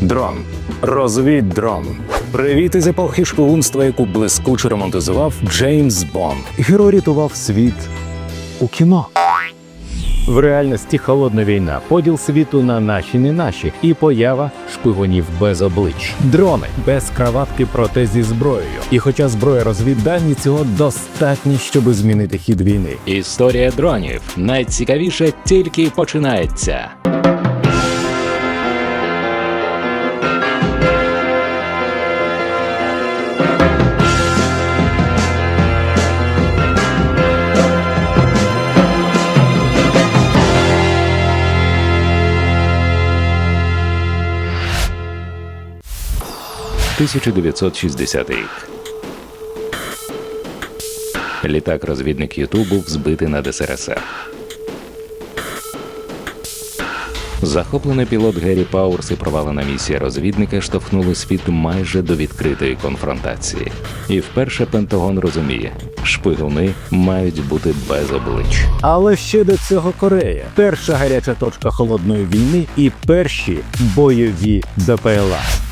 Дрон. Розвіддрон. Привіт із епохи шпигунства, яку блискуче романтизував Джеймс Бонд. Герой рятував світ у кіно. В реальності холодна війна, поділ світу на наші не наші і поява шпигунів без облич. Дрони без краватки, проте зі зброєю. І хоча зброя розвіддані, цього достатньо, щоб змінити хід війни. Історія дронів найцікавіше тільки починається. «1960 рік. Літак-розвідник Юту був збитий над СРСР. Захоплений пілот Геррі Пауерс і провалена місія розвідника штовхнули світ майже до відкритої конфронтації. І вперше Пентагон розуміє, шпигуни мають бути без облич. Але ще до цього Корея перша гаряча точка холодної війни і перші бойові БПЛА.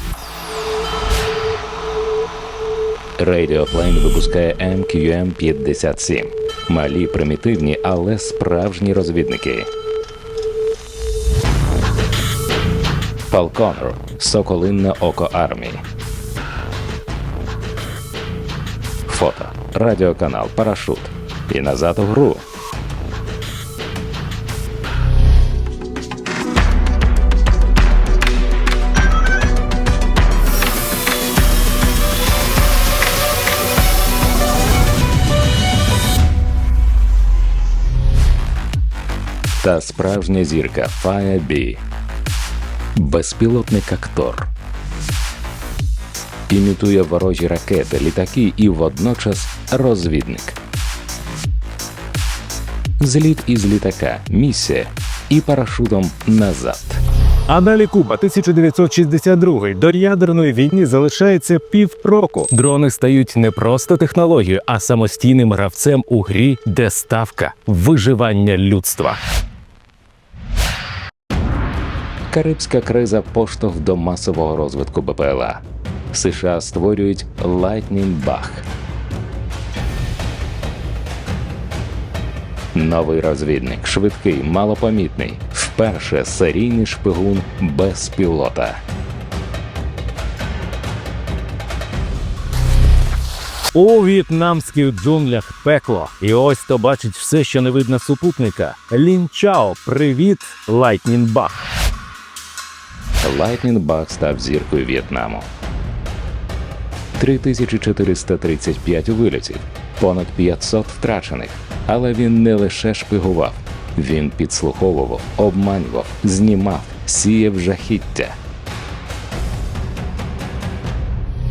Радіоплейн випускає MQM-57. Малі, примітивні, але справжні розвідники. Falconer Соколинне око армії. Фото. Радіоканал Парашут. І назад у гру. Та справжня зірка Firebee. Безпілотник актор. Імітує ворожі ракети, літаки і водночас розвідник. Зліт із літака, місія і парашутом назад. А далі Куба 1962 До ядерної війни залишається півроку. Дрони стають не просто технологією, а самостійним гравцем у грі, де ставка виживання людства. Карибська криза поштовх до масового розвитку БПЛА. США створюють Lightning Bug. Новий розвідник, швидкий, малопомітний. Вперше серійний шпигун без пілота. У в'єтнамських джунглях пекло. І ось то бачить все, що не видно супутника. Лін Чао, привіт, Bug. Lightning Bug став зіркою В'єтнаму. 3435 вильотів, понад 500 втрачених. Але він не лише шпигував, він підслуховував, обманював, знімав, сіяв жахіття.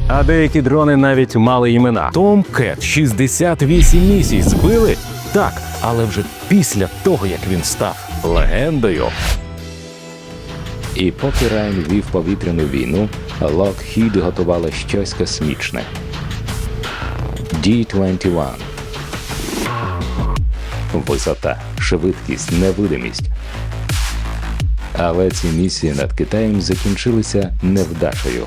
А деякі дрони навіть мали імена. Tomcat 68 місій збили? Так, але вже після того, як він став легендою. І поки Райн вів повітряну війну, Lockheed готувала щось космічне. D-21. Висота, швидкість, невидимість. Але ці місії над Китаєм закінчилися невдачею.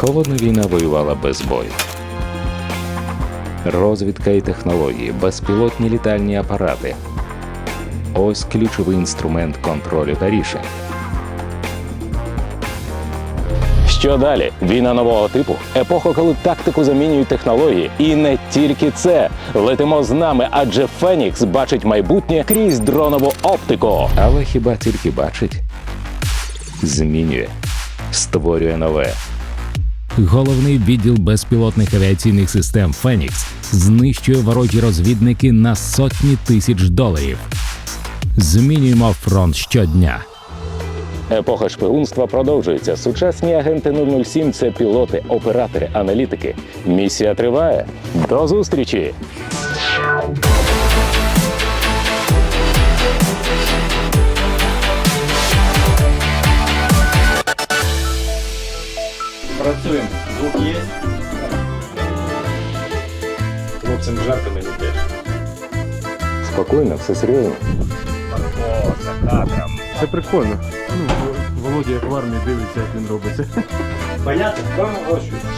Холодна війна воювала без бою. Розвідка і технології, безпілотні літальні апарати. Ось ключовий інструмент контролю та рішень. Що далі? Війна нового типу? Епоха, коли тактику замінюють технології. І не тільки це. Летимо з нами, адже Фенікс бачить майбутнє крізь дронову оптику. Але хіба тільки бачить? Змінює, створює нове. Головний відділ безпілотних авіаційних систем Фенікс знищує ворожі розвідники на сотні тисяч доларів. Змінюємо фронт щодня. Епоха шпигунства продовжується. Сучасні агенти 007 – це пілоти, оператори, аналітики. Місія триває. До зустрічі! Хлопцям жарко мені теж. Спокійно, все серйозно. Це прикольно. Ну, Володя як в армії дивиться, як він робиться. Понятно?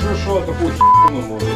Що, що таку хіну може?